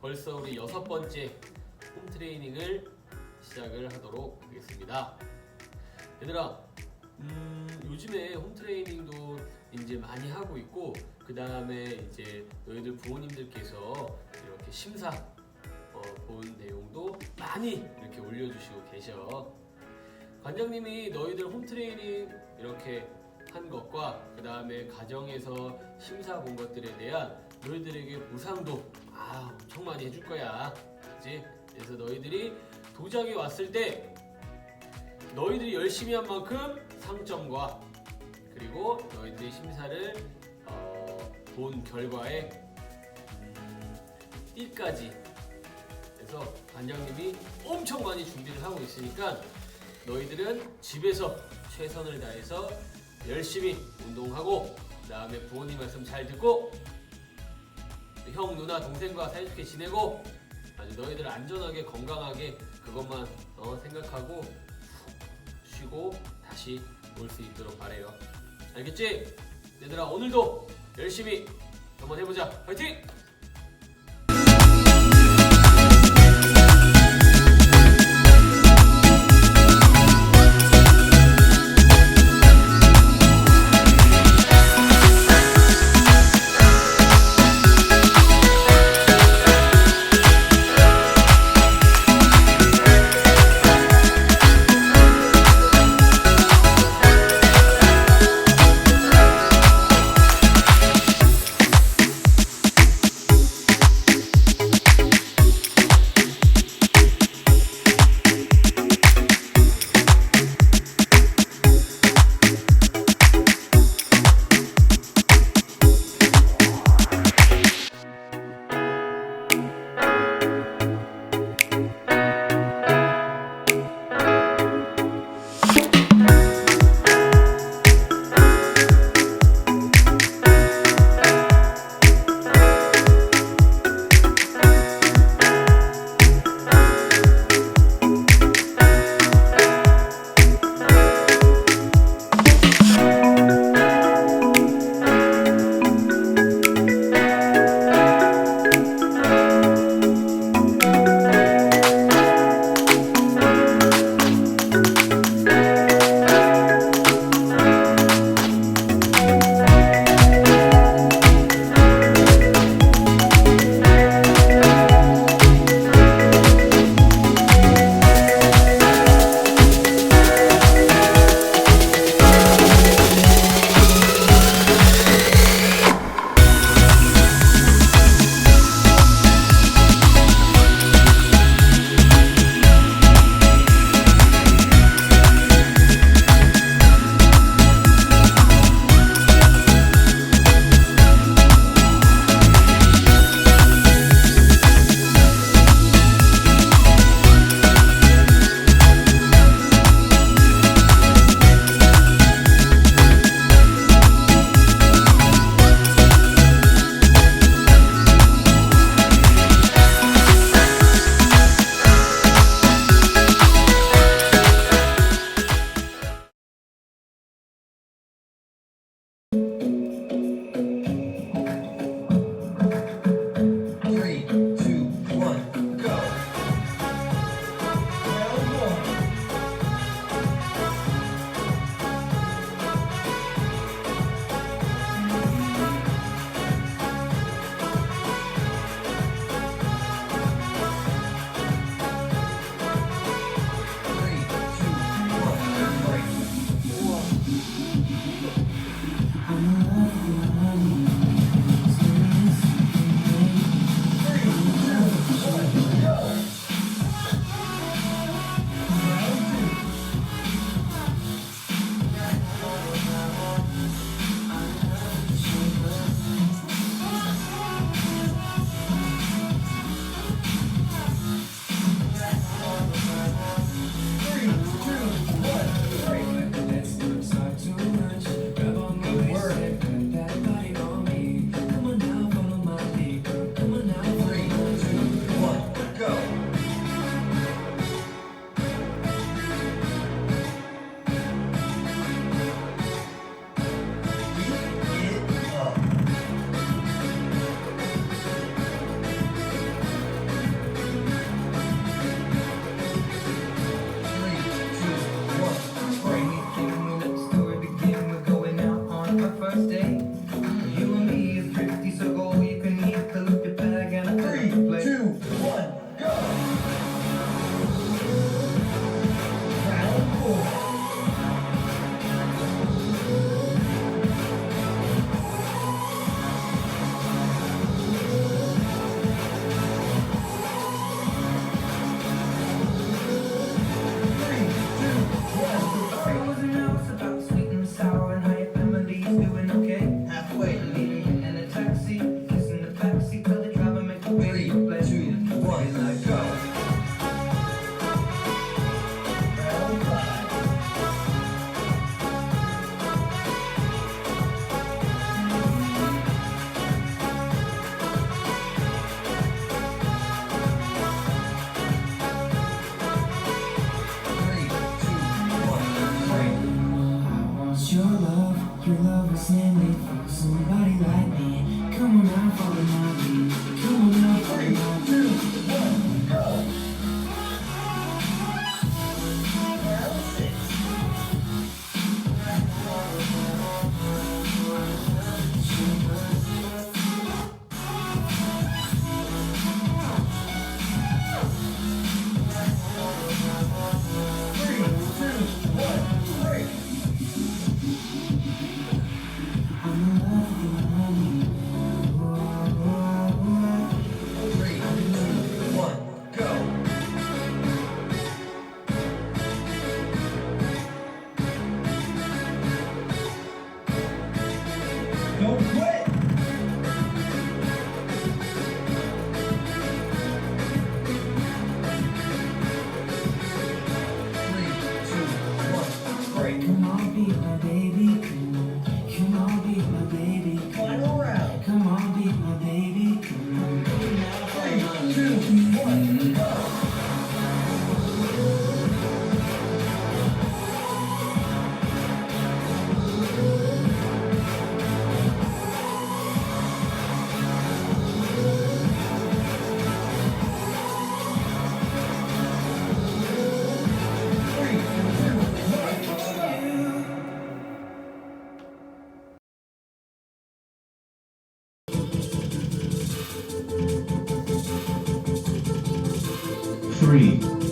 벌써 우리 여섯 번째 홈 트레이닝을 시작을 하도록 하겠습니다. 얘들아, 음, 요즘에 홈 트레이닝도 이제 많이 하고 있고 그 다음에 이제 너희들 부모님들께서 이렇게 심사 어, 본 내용도 많이 이렇게 올려주시고 계셔. 관장님이 너희들 홈 트레이닝 이렇게 한 것과 그 다음에 가정에서 심사 본 것들에 대한 너희들에게 보상도 아 엄청 많이 해줄 거야, 그렇지? 그래서 너희들이 도장에 왔을 때 너희들이 열심히 한 만큼 상점과 그리고 너희들이 심사를 어, 본 결과에 음, 띠까지 그래서 관장님이 엄청 많이 준비를 하고 있으니까 너희들은 집에서 최선을 다해서 열심히 운동하고 그 다음에 부모님 말씀 잘 듣고 형 누나 동생과 사이좋게 지내고 아주 너희들 안전하게 건강하게 그것만 어, 생각하고 푹 쉬고 다시 올 수 있도록 바래요. 알겠지? 얘들아 오늘도 열심히 한번 해보자. 화이팅! mm -hmm.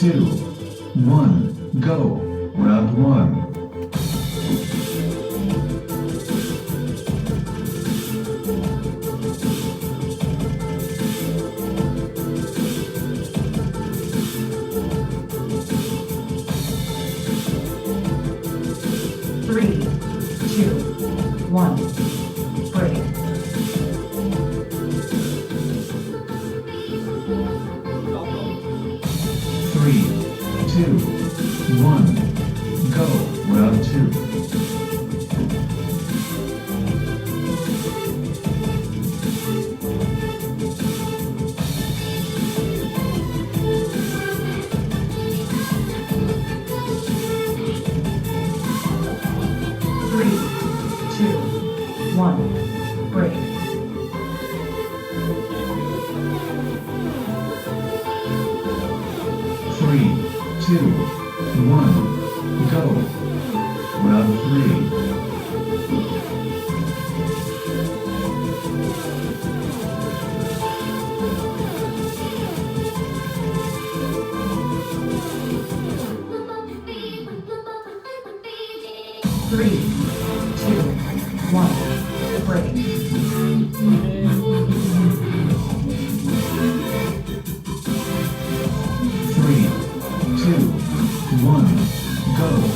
two, one, go. Round one. Three, two, one, break. Three, two, one, go.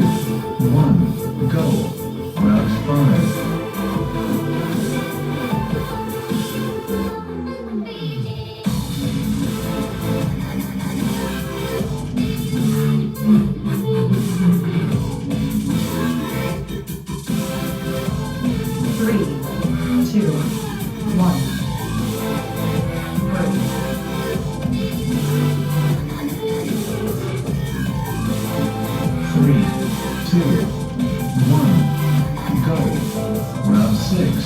one, go. Round five. Three, two, one. three. two, one, go. Round six.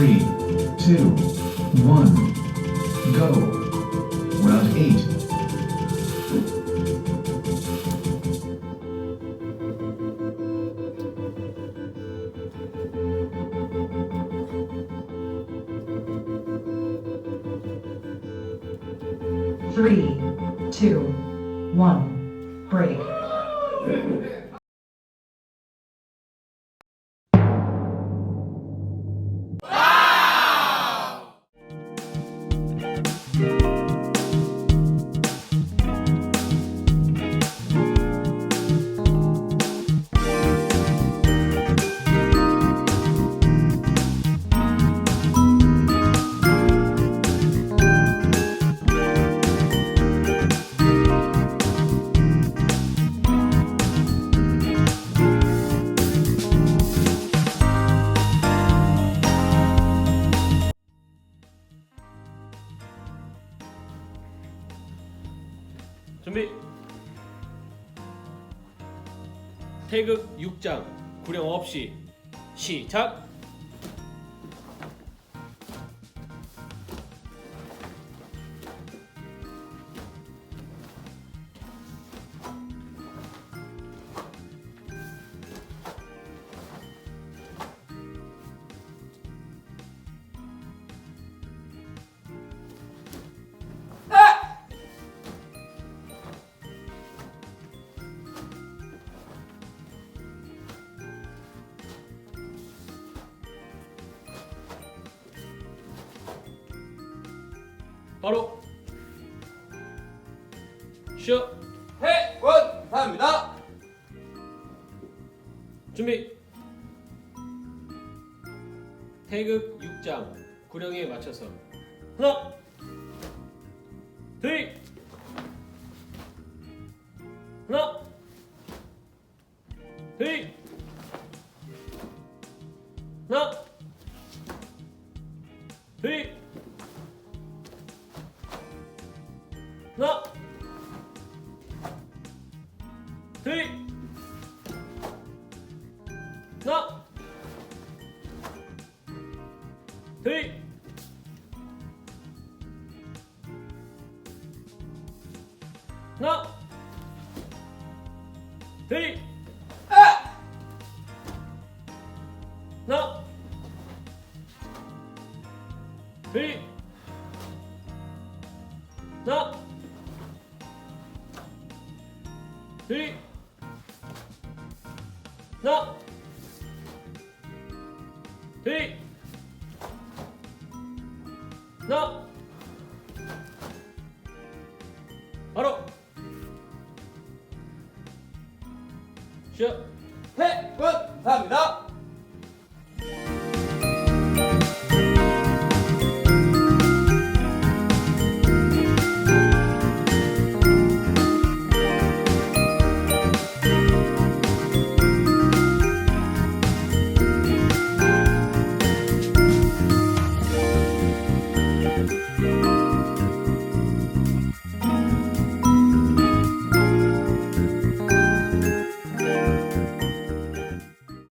Three, two, one, go. Round eight. Three, two, one, break. 태극 6장 구령 없이 시작. 쉬어 해원합니다. 준비. 태극 6장 구령에 맞춰서 하나, 둘, 휘! 자! 휘! 자!